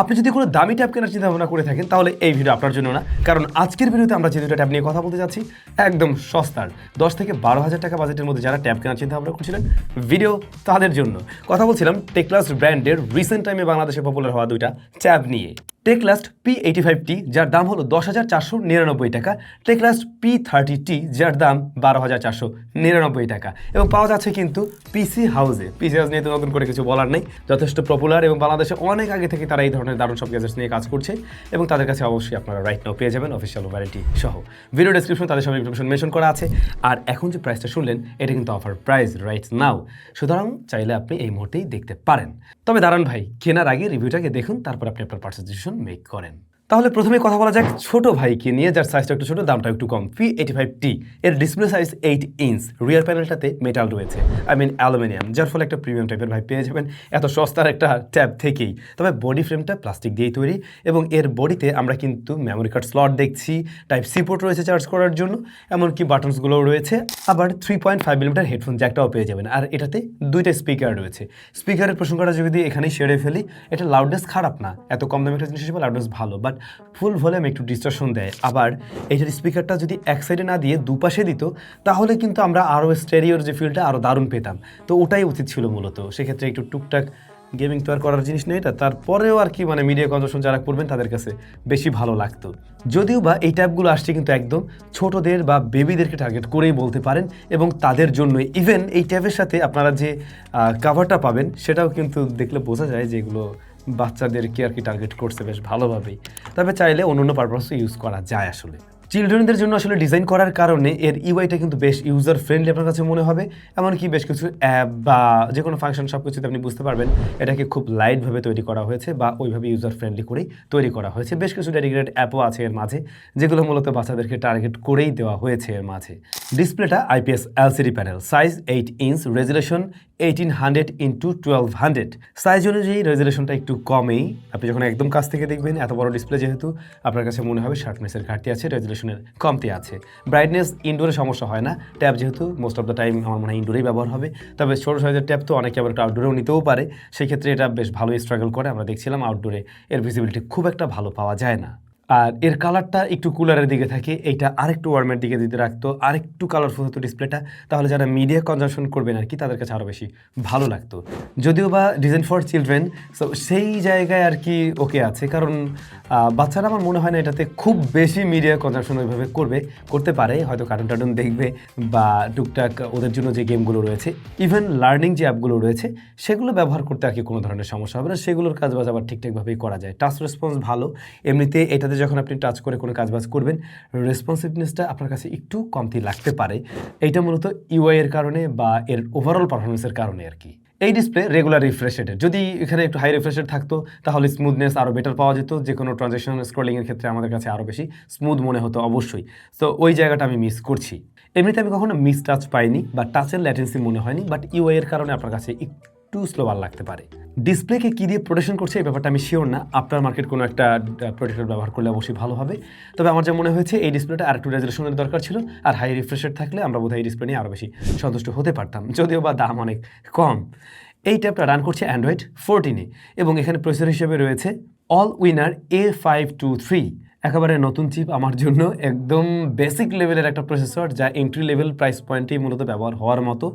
আপনি যদি কোনো দামি ট্যাব কেনার চিন্তা ভাবনা করে থাকেন, তাহলে এই ভিডিও আপনার জন্য না। কারণ আজকের ভিডিওতে আমরা যে দুটো ট্যাব নিয়ে কথা বলতে যাচ্ছি, একদম সস্তার। দশ থেকে বারো হাজার টাকা বাজেটের মধ্যে যারা ট্যাব কেনার চিন্তা ভাবনা করছিলেন ভিডিও তাদের জন্য। কথা বলছিলাম টেকলাস ব্র্যান্ডের রিসেন্ট টাইমে বাংলাদেশে পপুলার হওয়া দুইটা ট্যাব নিয়ে। টেকলাস্ট পি এইটি ফাইভ টি যার দাম হলো দশ হাজার চারশো নিরানব্বই টাকা। টেকলাস্ট পি থার্টি টি যার দাম বারো হাজার চারশো নিরানব্বই টাকা। এবং পাওয়া যাচ্ছে কিন্তু পিসি হাউসে পিসি হাউস নিয়ে তো নতুন করে কিছু বলার নেই। যথেষ্ট পপুলার এবং বাংলাদেশে অনেক আগে থেকে তারা এই ধরনের দারুণ সব গ্যাজেটস নিয়ে কাজ করছে। এবং তাদের কাছে অবশ্যই আপনারা রাইট নাও পেয়ে যাবেন অফিসিয়াল ওয়ারেন্টি সহ। ভিডিও ডেসক্রিপশন তাদের সব ইনফরমেশন মেনশন করা আছে। আর এখন যে প্রাইসটা শুনলেন, এটা কিন্তু অফার প্রাইস রাইট নাও সুতরাং চাইলে আপনি এই মুহূর্তেই দেখতে পারেন। তবে দাঁড়ান ভাই, কেনার আগে রিভিউটাকে দেখুন, তারপর আপনি আপনার পার্সেস ডিসিশন মেক করেন। তাহলে প্রথমে কথা বলা যাক ছোট ভাইকে নিয়ে, যার সাইজটা একটু ছোট, দামটা একটু কম। ফি এইটি ফাইভ টি এর display size eight inch rear প্যানেলটাতে metal রয়েছে। আই মিন অ্যালুমিনিয়াম যার ফলে একটা প্রিমিয়াম টাইপের ভাই পেয়ে যাবেন। এত সস্তার একটা ট্যাব থেকেই। তবে বডি ফ্রেমটা প্লাস্টিক দিয়েই তৈরি এবং এর বডিতে আমরা কিন্তু মেমোরি কার্ড স্লট দেখছি টাইপ সি পোর্ট রয়েছে চার্জ করার জন্য, এমনকি বাটনসগুলোও রয়েছে। আবার three point five millimetre headphone জ্যাকটাও পেয়ে যাবেন। আর এটাতে দুইটা স্পিকার রয়েছে। স্পিকারের প্রসঙ্গটা যদি এখানেই সেরে ফেলি, এটা লাউডনেস খারাপ না। এত কম দামি একটা জিনিস হিসেবে লাউডনেস ভালো বাট ফুল ভলিউম একটু ডিস্টর্শন দেয়। আবার এইটার স্পিকারটা যদি এক সাইডে না দিয়ে দুপাশে দিত, তাহলে কিন্তু আমরা আরও স্টেরিওর যে ফিলটা আরও দারুণ পেতাম। তো ওটাই উচিত ছিল মূলত। সেক্ষেত্রে একটু টুকটাক গেমিং তো আর করার জিনিস নেই। এটা তারপরেও আর কি মানে মিডিয়া কনজামশন যারা করবেন, তাদের কাছে বেশি ভালো লাগতো। যদিও বা এই ট্যাবগুলো আসছে কিন্তু একদম ছোটদের বা বেবিদেরকে টার্গেট করেই বলতে পারেন এবং তাদের জন্য ইভেন এই ট্যাবের সাথে আপনারা যে কাভারটা পাবেন, সেটাও কিন্তু দেখলে বোঝা যায় যে এগুলো বাচ্চাদেরকে আর কি টার্গেট করছে বেশ ভালোভাবেই। তবে চাইলে অন্য অন্য পারপাসও ইউজ করা যায় আসলে। চিলড্রেনদের জন্য আসলে ডিজাইন করার কারণে এর ইউআইটা কিন্তু বেশ ইউজার ফ্রেন্ডলি আপনার কাছে মনে হবে, এমনকি বেশ কিছু অ্যাপ বা যে কোনো ফাংশন সব কিছুতে আপনি বুঝতে পারবেন, এটাকে খুব লাইটভাবে তৈরি করা হয়েছে বা ওইভাবে ইউজার ফ্রেন্ডলি করেই তৈরি করা হয়েছে। বেশ কিছু ডেডিকেটেড অ্যাপও আছে এর মাঝে, যেগুলো মূলত বাচ্চাদেরকে টার্গেট করেই দেওয়া হয়েছে এর মাঝে। ডিসপ্লেটা IPS LCD panel size eight inch resolution eighteen hundred into twelve hundred size অনুযায়ী রেজুলেশনটা একটু কমেই, আপনি যখন একদম কাছ থেকে দেখবেন, এত বড় ডিসপ্লে যেহেতু, আপনার কাছে মনে হবে শার্পনেসের ঘাটতি আছে রেজুলেশনের কমতি আছে। ব্রাইটনেস ইনডোরে সমস্যা হয় না। ট্যাব যেহেতু মোস্ট অফ দ্য টাইম আমার মনে হয় ইনডোরেই ব্যবহার হবে। তবে ছোটো সাইজের ট্যাব তো অনেকে আবার একটু আউটডোরেও নিতেও পারে। সেক্ষেত্রে এটা বেশ ভালোই স্ট্রাগল করে। আমরা দেখছিলাম আউটডোরে এর ভিজিবিলিটি খুব একটা ভালো পাওয়া যায় না। আর এর কালারটা একটু কুলারের দিকে থাকে, এইটা আরেকটু ওয়ার্মের দিকে দিতে রাখতো, আরেকটু কালারফুল হতো ডিসপ্লেটা তাহলে যারা মিডিয়া কনজামশন করবেন আর কি, তাদের কাছে আরও বেশি ভালো লাগতো। যদিও বা ডিজাইন ফর চিলড্রেন সো সেই জায়গায় আর কি ওকে আছে, কারণ বাচ্চারা আমার মনে হয় না এটাতে খুব বেশি মিডিয়া কনজামশন ওইভাবে করবে, করতে পারে, হয়তো কার্টুন টার্টুন দেখবে বা টুকটাক ওদের জন্য যে গেমগুলো রয়েছে ইভেন লার্নিং যে অ্যাপগুলো রয়েছে, সেগুলো ব্যবহার করতে আর কি কোনো ধরনের সমস্যা হবে না, সেগুলোর কাজবাজ আবার ঠিকঠাকভাবেই করা যায়। টাচ রেসপন্স ভালো, এমনিতে এটাতে যখন আপনি টাচ করে কোনো কাজবাজ করবেন রেসপন্সিভনেসটা আপনার কাছে একটু কমতি লাগতে পারে। এইটা মূলত ইউআই এর কারণে বা এর ওভারঅল পারফরমেন্সের কারণে আর কি। এই ডিসপ্লে রেগুলার রিফ্রেশ রেটের যদি এখানে একটু হাই রিফ্রেশ রেট থাকতো, তাহলে স্মুথনেস আরও বেটার পাওয়া যেত। যে কোনো ট্রানজেকশন স্ক্রলিংয়ের ক্ষেত্রে আমাদের কাছে আরও বেশি স্মুথ মনে হতো অবশ্যই। তো ওই জায়গাটা আমি মিস করছি। এমনিতে আমি কখনো মিস টাচ পাইনি বা টাচের ল্যাটেন্সি মনে হয়নি বাট ইউআই এর কারণে আপনার কাছে একটু স্লোবার লাগতে পারে। ডিসপ্লেকে কী দিয়ে প্রোটেকশন করছে এই ব্যাপারটা আমি শিওর না। আপনার মার্কেট কোনো একটা প্রোটেক্টর ব্যবহার করলে অবশ্যই ভালো হবে। তবে আমার যা মনে হয়েছে, এই ডিসপ্লেটা আর একটু রেজলিউশনের দরকার ছিল। আর হাই রিফ্রেশের থাকলে আমরা বোধহয় এই ডিসপ্লে নিয়ে আরও বেশি সন্তুষ্ট হতে পারতাম। যদিও বা দাম অনেক কম। এই ট্যাবটা রান করছে অ্যান্ড্রয়েড ফোরটিনে এবং এখানে প্রসেসর হিসেবে রয়েছে Allwinner A five two three একেবারে নতুন চিপ আমার জন্য একদম বেসিক লেভেলের একটা প্রসেসর যা এন্ট্রি লেভেল প্রাইস পয়েন্টেই মূলত ব্যবহার হওয়ার মতো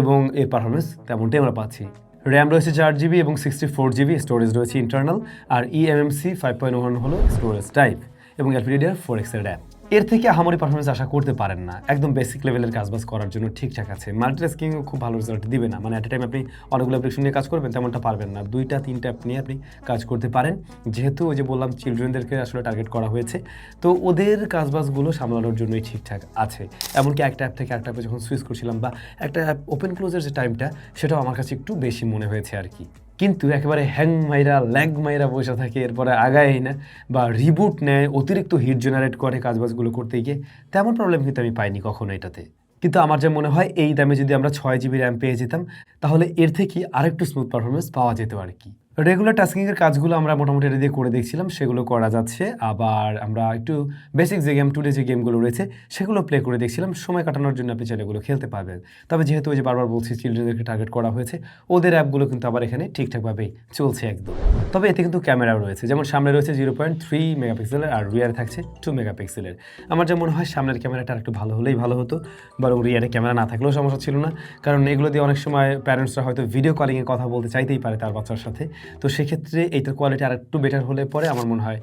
এবং এর পারফরমেন্স তেমনটাই আমরা পাচ্ছি। র্যাম রয়েছে চার জিবি এবং সিক্সটি ফোর জিবি স্টোরেজ রয়েছে ইন্টারনাল আর ইএমএমসি ফাইভ পয়েন্ট ওয়ান হলো স্টোরেজ টাইপ এবং এলপিডিডিআর ফোর এক্সের র্যাম এর থেকে আহামরি পারফরমেন্স আশা করতে পারেন না। একদম বেসিক লেভেলের কাজবাজ করার জন্য ঠিকঠাক আছে। মাল্টিটাস্কিংও খুব ভালো রেজাল্ট দিবে না। মানে এ টাইম আপনি অনেকগুলো অ্যাপ্লিকেশন নিয়ে কাজ করবেন, তেমনটা পারবেন না। দুইটা, তিনটা অ্যাপ নিয়ে আপনি কাজ করতে পারেন। যেহেতু ওই যে বললাম চিলড্রেনদেরকে আসলে টার্গেট করা হয়েছে। তো ওদের কাজবাজগুলো সামলানোর জন্যই ঠিকঠাক আছে। এমনকি একটা অ্যাপ থেকে একটা অ্যাপে যখন সুইচ করছিলাম বা একটা অ্যাপ ওপেন ক্লোজের যে টাইমটা সেটাও আমার কাছে একটু বেশি মনে হয়েছে আর কি। কিন্তু একেবারে হ্যাং মাইরা, ল্যাং মাইরা বসে থাকে, এরপরে আগায় না বা রিবুট নেয়, অতিরিক্ত হিট জেনারেট করে কাজবাজগুলো করতে গিয়ে, তেমন প্রবলেম কিন্তু আমি পাইনি কখনো এটাতে। কিন্তু আমার যা মনে হয়, এই দামে যদি আমরা ছয় জিবি র্যাম পেয়ে যেতাম, তাহলে এর থেকে আরেকটু স্মুথ পারফরমেন্স পাওয়া যেত আর কি রেগুলার টাস্কিংয়ের কাজগুলো আমরা মোটামুটি এটা দিয়ে করে দেখছিলাম, সেগুলো করা যাচ্ছে। আবার আমরা একটু বেসিক যে গেম টুডে যে গেমগুলো রয়েছে, সেগুলো প্লে করে দেখছিলাম। সময় কাটানোর জন্য আপনি চাইলে এগুলো খেলতে পারবেন। তবে যেহেতু ওই যে বারবার বলছি চিলড্রেনদেরকে টার্গেট করা হয়েছে, ওদের অ্যাপগুলো কিন্তু আবার এখানে ঠিকঠাকভাবেই চলছে একদম। তবে এতে কিন্তু ক্যামেরাও রয়েছে। যেমন সামনে রয়েছে জিরো পয়েন্ট থ্রি মেগাপিক্সেলের আর রিয়ারে থাকছে টু মেগাপিক্সেলের আমার যা মনে হয়, সামনের ক্যামেরাটা একটু ভালো হলেই ভালো হতো। বরং রিয়ারে ক্যামেরা না থাকলেও সমস্যা ছিল না। কারণ এগুলো দিয়ে অনেক সময় প্যারেন্টসরা হয়তো ভিডিও কলিংয়ে কথা বলতে চাইতেই পারে তার বাচ্চার সাথে। তো সেক্ষেত্রে এইটার কোয়ালিটি আর একটু বেটার হলে পরে আমার মনে হয়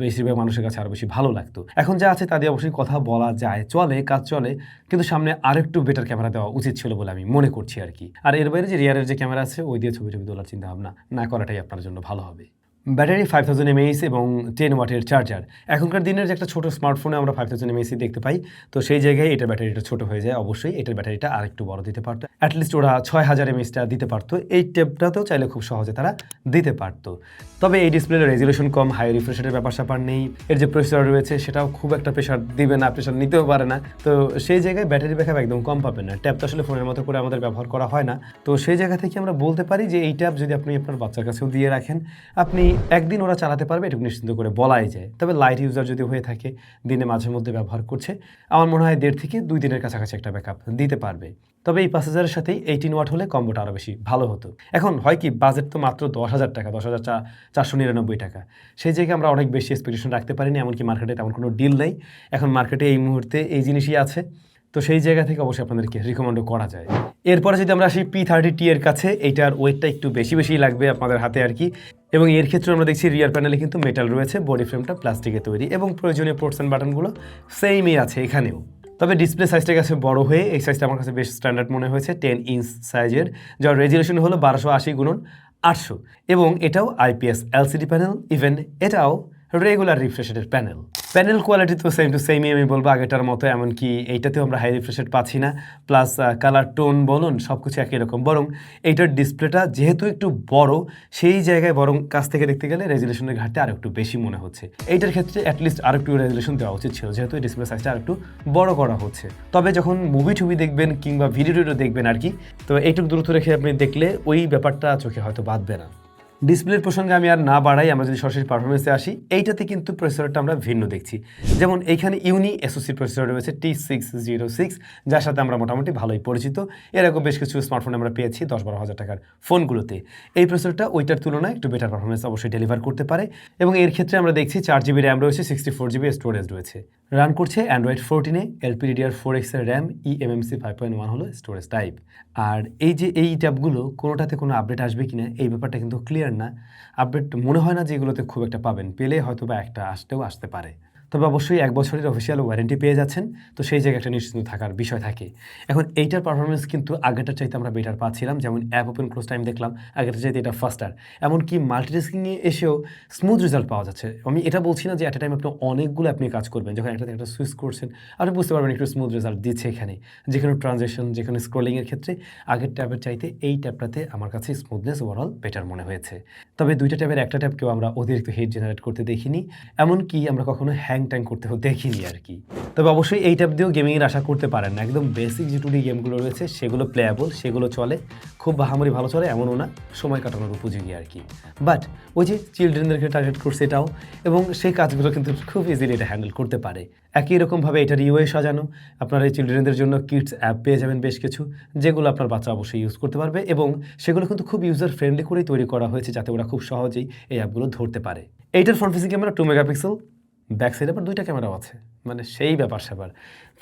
বেশিরভাগ মানুষের কাছে আরও বেশি ভালো লাগতো। এখন যা আছে তা দিয়ে অবশ্যই কথা বলা যায়, চলে, কাজ চলে, কিন্তু সামনে আরেকটু বেটার ক্যামেরা দেওয়া উচিত ছিল বলে আমি মনে করছি আর কি। আর এর বাইরে যে রিয়ারের যে ক্যামেরা আছে, ওই দিয়ে ছবি টবি তোলার চিন্তা ভাবনা না করাটাই আপনার জন্য ভালো হবে। ব্যাটারি ফাইভ থাউজেন্ড এমএইচ এবং টেন ওয়াটের চার্জার এখনকার দিনের যে একটা ছোটো স্মার্টফোনে আমরা ফাইভ থাউজেন্ড এমএইচই দেখতে পাই, তো সেই জায়গায় এটার ব্যাটারিটা ছোটো হয়ে যায়। অবশ্যই এটার ব্যাটারিটা আরেকটু বড় দিতে পারতো। অ্যাটলিস্ট ওরা ছয় হাজার এমএইচটা দিতে পারতো। এই টেপটাতেও চাইলে খুব সহজে তারা দিতে পারতো। তবে এই ডিসপ্লের রেজলিউশন কম হাই রিফ্রেশনের ব্যাপার স্যাপার নেই। এর যে প্রেসার রয়েছে, সেটাও খুব একটা প্রেশার দিবে না প্রেশার নিতেও পারে না। তো সেই জায়গায় ব্যাটারি ব্যাকআপ একদম কম পাবেন না। ট্যাব তো আসলে ফোনের মতো করে আমাদের ব্যবহার করা হয় না। তো সেই জায়গা থেকে আমরা বলতে পারি যে এই ট্যাব যদি আপনি আপনার বাচ্চার কাছেও দিয়ে রাখেন, আপনি একদিন ওরা চালাতে পারবে, এটুকু নিশ্চিন্ত করে বলাই যায়। তবে লাইট ইউজার যদি হয়ে থাকে, দিনে মাঝে মধ্যে ব্যবহার করছে, আমার মনে হয় দেড় থেকে দুই দিনের কাছাকাছি একটা ব্যাকআপ দিতে পারবে। তবে এই পাঁচ হাজারের সাথেই এইটিন ওয়াট হলে কম্বোটা আরও বেশি ভালো হতো। এখন হয় কি বাজেট তো মাত্র দশ হাজার টাকা, দশ হাজার চারশো নিরানব্বই টাকা। সেই জায়গায় আমরা অনেক বেশি এক্সপেকটেশন রাখতে পারিনি, এমনকি মার্কেটে তেমন কোনো ডিল নেই। এখন মার্কেটে এই মুহূর্তে এই জিনিসই আছে। তো সেই জায়গা থেকে অবশ্যই আপনাদেরকে রিকমেন্ডও করা যায়। এরপরে যদি আমরা আসি পি থার্টি টি এর কাছে, এইটার ওয়েটটা একটু বেশি বেশি লাগবে আপনাদের হাতে আর কি। এবং এর ক্ষেত্রে আমরা দেখছি রিয়ার প্যানেলে কিন্তু মেটাল রয়েছে বডি ফ্রেমটা প্লাস্টিকের তৈরি এবং প্রয়োজনীয় পোর্টস বাটনগুলো সেমই আছে এখানেও। তবে ডিসপ্লে সাইজটা কাছে বড় হয়ে এই সাইজটা আমার কাছে বেশ স্ট্যান্ডার্ড মনে হয়েছে টেন ইঞ্চ সাইজের যার রেজুলেশন হলো বারোশো আশি গুণন আটশো। এবং এটাও আইপিএস এলসিডি প্যানেল ইভেন এটাও রেগুলার রিফ্রেশের প্যানেল প্যানেল কোয়ালিটি তো সেম টু সেমই আমি বলব আগেটার মতো, এমনকি এইটাতেও আমরা হাই রিফ্রেশেড পাচ্ছি না। প্লাস কালার টোন বলুন সব কিছু একই রকম। বরং এইটার ডিসপ্লেটা যেহেতু একটু বড়, সেই জায়গায় বরং কাছ থেকে দেখতে গেলে রেজুলেশনের ঘাটতে আরও একটু বেশি মনে হচ্ছে। এইটার ক্ষেত্রে অ্যাটলিস্ট আর একটু রেজুলেশন দেওয়া উচিত ছিল, যেহেতু ডিসপ্লে সাইজটা আর একটু বড় করা হচ্ছে। তবে যখন মুভি টুভি দেখবেন কিংবা ভিডিও টিডিও দেখবেন আর কি, তো এইটুকু দূরত্ব রেখে আপনি দেখলে ওই ব্যাপারটা চোখে হয়তো বাঁধবে না। ডিসপ্লের প্রসঙ্গে আমি আর না বাড়াই, আমরা যদি সরাসরি পারফরমেন্সে আসি, এইটাতে কিন্তু প্রসেসরটা আমরা ভিন্ন দেখছি। যেমন এইখানে ইউনি এসওসি প্রসেসর রয়েছে টি সিক্স জিরো সিক্স যার সাথে আমরা মোটামুটি ভালোই পরিচিত। এরকম বেশ কিছু স্মার্টফোন আমরা পেয়েছি দশ বারো হাজার টাকার ফোনগুলোতে। এই প্রসেসরটা ওইটার তুলনায় একটু বেটার পারফরমেন্স অবশ্যই ডেলিভার করতে পারে। এবং এর ক্ষেত্রে আমরা দেখছি চার জিবি র্যাম রয়েছে সিক্সটি ফোর জিবি স্টোরেজ রয়েছে। রান করছে অ্যান্ড্রয়েড ফোরটিনে এলপিডিডিআর ফোর এক্সের র্যাম ই ফাইভ পয়েন্ট ওয়ান হলো স্টোরেজ টাইপ আর এই যে এই ট্যাবগুলো কোনোটাতে কোনো আপডেট আসবে কিনা, এই ব্যাপারটা কিন্তু ক্লিয়ার না। আপডেট মনে হয় না যে এগুলোতে খুব একটা পাবেন। পেলে হয়তো বা একটা আসতেও আসতে পারে। তবে অবশ্যই এক বছরের অফিসিয়াল ওয়ারেন্টি পেয়ে যাচ্ছেন। তো সেই জায়গায় একটা নিশ্চিন্ত থাকার বিষয় থাকে। এখন এইটার পারফরমেন্স কিন্তু আগেরটার চাইতে আমরা বেটার পাচ্ছিলাম। যেমন অ্যাপ ওপেন ক্লোজ টাইম দেখলাম, আগেরটার চাইতে এটা ফাস্টার এমনকি মাল্টিটাস্কিংয়ে এসেও স্মুথ রেজাল্ট পাওয়া যাচ্ছে। আমি এটা বলছি না যে অ্যাট এ টাইম আপনি অনেকগুলো আপনি কাজ করবেন, যখন একটা একটা সুইচ করছেন, আপনি বুঝতে পারবেন একটু স্মুথ রেজাল্ট দিচ্ছে এখানে। যেখানে ট্রানজেকশন যেখানে স্ক্রলিংয়ের ক্ষেত্রে আগের ট্যাবের চাইতে এই ট্যাবটাতে আমার কাছে স্মুথনেস ওভারঅল বেটার মনে হয়েছে। তবে দুইটা ট্যাবের একটা ট্যাবকেও আমরা অতিরিক্ত হিট জেনারেট করতে দেখিনি। এমনকি আমরা কখনো হ্যাং ট্যাং করতেও দেখিনি আর কি। তবে অবশ্যই এই ট্যাব দিয়েও গেমিংয়ের আশা করতে পারেন না। একদম বেসিক যে টুডি গেমগুলো রয়েছে, সেগুলো প্লেয়াবল সেগুলো চলে। খুব বাহামরি ভালো চলে, এমনও না, সময় কাটানোর উপযোগী আর কি। বাট ওই যে চিলড্রেনদেরকে টার্গেট করছে এটাও, এবং সেই কাজগুলো কিন্তু খুব ইজিলি এটা হ্যান্ডেল করতে পারে। একই রকমভাবে এটার ইউএ সাজানো, আপনার এই চিলড্রেনদের জন্য কিডস অ্যাপ পেয়ে যাবেন বেশ কিছু, যেগুলো আপনার বাচ্চা অবশ্যই ইউজ করতে পারবে, এবং সেগুলো কিন্তু খুব ইউজার ফ্রেন্ডলি করেই তৈরি করা হয়েছে, যাতে ওরা খুব সহজেই এই অ্যাপগুলো ধরতে পারে। এইটার front facing camera two megapixel back সাইডে আবার দুইটা ক্যামেরাও আছে। মানে সেই ব্যাপার স্যাপার।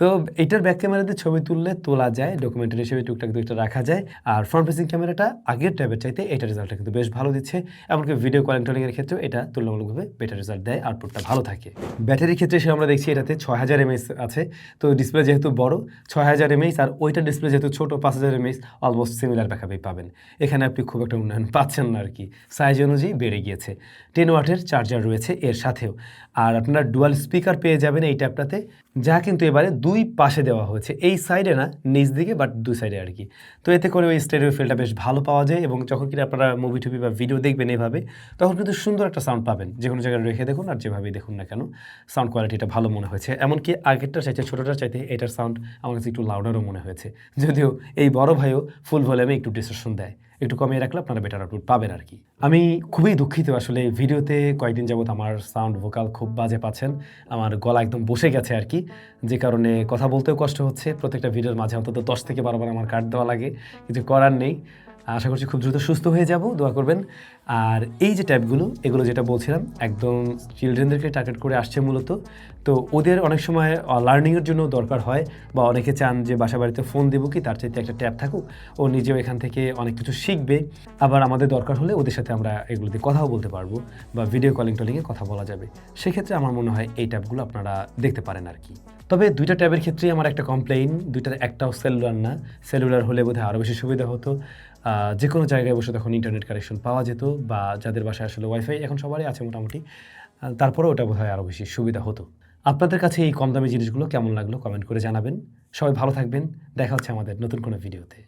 তো এইটার ব্যাক ক্যামেরাতে ছবি তুললে তোলা যায় ডকুমেন্টারি হিসেবে টুকটাক দুইটা রাখা যায়। আর ফ্রন্ট ফেসিং ক্যামেরাটা আগের ট্যাবের চাইতে এটা রেজাল্টটা কিন্তু বেশ ভালো দিচ্ছে। এমনকি ভিডিও কলিং টলিংয়ের ক্ষেত্রেও এটা তুলনামূলকভাবে বেটার রেজাল্ট দেয় আউটপুটটা ভালো থাকে। ব্যাটারির ক্ষেত্রে সে আমরা দেখছি এটাতে ছয় হাজার এমএস আছে। তো ডিসপ্লে যেহেতু বড়, ছয় হাজার এমএস আর ওইটা ডিসপ্লে যেহেতু ছোটো, পাঁচ হাজার এমএস অলমোস্ট সিমিলার ব্যাকআপই পাবেন। এখানে আপনি খুব একটা উন্নয়ন পাচ্ছেন না আর কি সাইজ অনুযায়ী বেড়ে গিয়েছে। টেন ওয়াটের চার্জার রয়েছে এর সাথেও। আর আপনারা ডুয়াল স্পিকার পেয়ে যাবেন এই ট্যাবটাতে যা কিন্তু এবারে দুই পাশে দেওয়া হয়েছে। এই সাইডে না, নিচ দিকে বাট দুই সাইডে আর কি। তো এতে করে ওই স্টেরিও ফিলটা বেশ ভালো পাওয়া যায় এবং যখন কিনা আপনারা মুভি টুভি বা ভিডিও দেখবেন এইভাবে তখন কিন্তু সুন্দর একটা সাউন্ড পাবেন। যে কোনো জায়গায় রেখে দেখুন আর যেভাবেই দেখুন না কেন সাউন্ড কোয়ালিটিটা ভালো মনে হয়েছে। এমনকি আগেরটা চাইতে, ছোটোটার চাইতে এটার সাউন্ড আমার কাছে একটু লাউডারও মনে হয়েছে। যদিও এই বড় ভাইও ফুল ভলিউমে একটু ডিসক্রিপশন দেয়। একটু কমিয়ে রাখলে আপনারা বেটার আউটপুট পাবেন আর কি আমি খুবই দুঃখিত আসলে ভিডিওতে কয়েকদিন যাবত আমার সাউন্ড ভোকাল খুব বাজে পাচ্ছেন, আমার গলা একদম বসে গেছে আর কি যে কারণে কথা বলতেও কষ্ট হচ্ছে, প্রত্যেকটা ভিডিওর মাঝে অন্তত দশ থেকে বারো বার আমার কাট দেওয়া লাগে, কিছু করার নেই। আশা করছি খুব দ্রুত সুস্থ হয়ে যাব, দোয়া করবেন। আর এই যে ট্যাবগুলো এগুলো যেটা বলছিলাম, একদম চিলড্রেনদেরকে টার্গেট করে আসছে মূলত। তো ওদের অনেক সময় লার্নিংয়ের জন্য দরকার হয়, বা অনেকে চান যে বাসা বাড়িতে ফোন দেবো কি, তার চাইতে একটা ট্যাব থাকুক, ও নিজেও এখান থেকে অনেক কিছু শিখবে। আবার আমাদের দরকার হলে ওদের সাথে আমরা এগুলো দিয়ে কথাও বলতে পারব, বা ভিডিও কলিং টলিংয়ে কথা বলা যাবে। সেক্ষেত্রে আমার মনে হয় এই ট্যাবগুলো আপনারা দেখতে পারেন আর কি। তবে দুইটা ট্যাবের ক্ষেত্রেই আমার একটা কমপ্লেইন দুইটার একটাও সেলুলার না। সেলুলার হলে বোধহয় আরও বেশি সুবিধা হতো। যে কোনো জায়গায় বসে তখন ইন্টারনেট কানেকশন পাওয়া যেত। বা যাদের বাসায় আসলে ওয়াইফাই এখন সবারই আছে মোটামুটি তারপরে ওটা বোধ হয় আরও বেশি সুবিধা হতো। আপনাদের কাছে এই কম দামি জিনিসগুলো কেমন লাগল কমেন্ট করে জানাবেন। সবাই ভালো থাকবেন। দেখা হচ্ছে আমাদের নতুন কোনো ভিডিওতে।